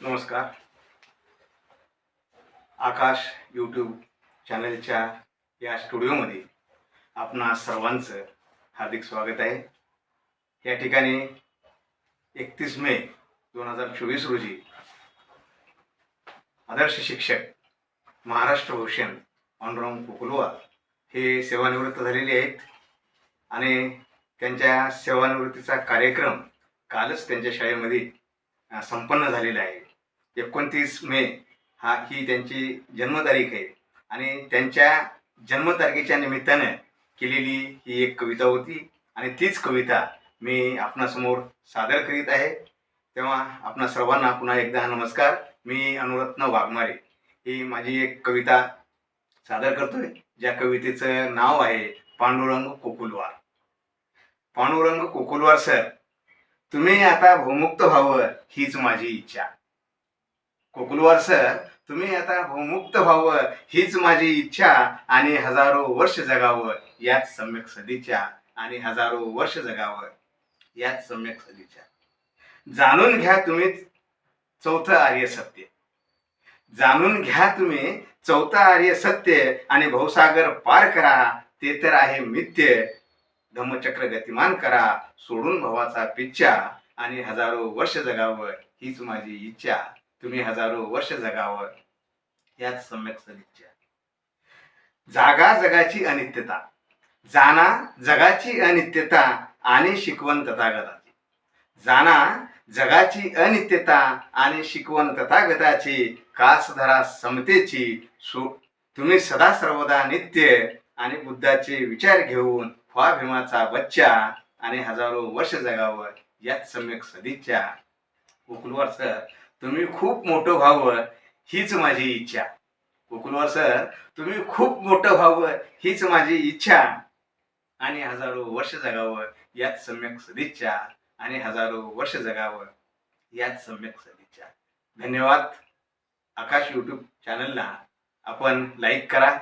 नमस्कार. आकाश यूट्यूब चॅनलच्या या स्टुडिओमध्ये आपणा सर्वांचं हार्दिक स्वागत आहे. या ठिकाणी एकतीस मे दोन हजार चोवीस रोजी आदर्श शिक्षक महाराष्ट्र भूषण पांडुरंग कुकुलवा हे सेवानिवृत्त झालेले आहेत आणि त्यांच्या सेवानिवृत्तीचा कार्यक्रम कालच त्यांच्या शाळेमध्ये संपन्न झालेला आहे. एकोणतीस मे हा ही त्यांची जन्मतारीख आहे. आणि त्यांच्या जन्मतारखेच्या निमित्तानं केलेली ही एक कविता होती. आणि तीच कविता मी आपणासमोर सादर करीत आहे. तेव्हा आपणा सर्वांना पुन्हा एकदा नमस्कार. मी अनुरत्न वाघमारे. ही माझी एक कविता सादर करतोय ज्या कवितेचं नाव आहे पांडुरंग कोकुलवार. पांडुरंग कोकुलवार सर तुम्ही आता भूमुक्त व्हावं हीच माझी इच्छा. कोकुलवार सर तुम्ही आता भूमुक्त व्हावं हीच माझी इच्छा आणि हजारो वर्ष जगावं याच सम्यक सदिच्छा आणि हजारो वर्ष जगावं याच सम्यक सदिच्छा. जाणून घ्या तुम्ही चौथं आर्य सत्य. जाणून घ्या तुम्ही चौथं आर्य सत्य आणि भवसागर पार करा ते तर आहे मिथ्य. धम्मचक्र गतिमान करा सोडून भवाचा पिच्छा आणि हजारो वर्ष जगावं हीच माझी इच्छा. तुम्ही हजारो वर्ष जगावर याच सम्यक सदिच्छा जागा जगाची अनित्यता जाणा जगाची अनित्यता आणि शिकवण तथागताची जाणा जगाची अनित्यता आणि शिकवण तथागताची कासधरा समतेची सु तुम्ही सदा सर्वदा नित्य आणि बुद्धाचे विचार घेऊन फा भीमाचा बच्चा आणि हजारो वर्ष जगावर याच सम्यक सदिच्छा. गोकुलवार सर तुम्ही खूप मोठं व्हावं हीच माझी इच्छा. गोकुलवार सर तुम्ही खूप मोठं व्हावं हीच माझी इच्छा. आणि हजारो वर्ष जगावं याच सम्यक सदिच्छा. आणि हजारो वर्ष जगावं याच सम्यक सदिच्छा. धन्यवाद. आकाश यूट्यूब चॅनलला आपण लाईक करा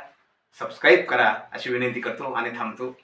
सबस्क्राईब करा अशी विनंती करतो आणि थांबतो.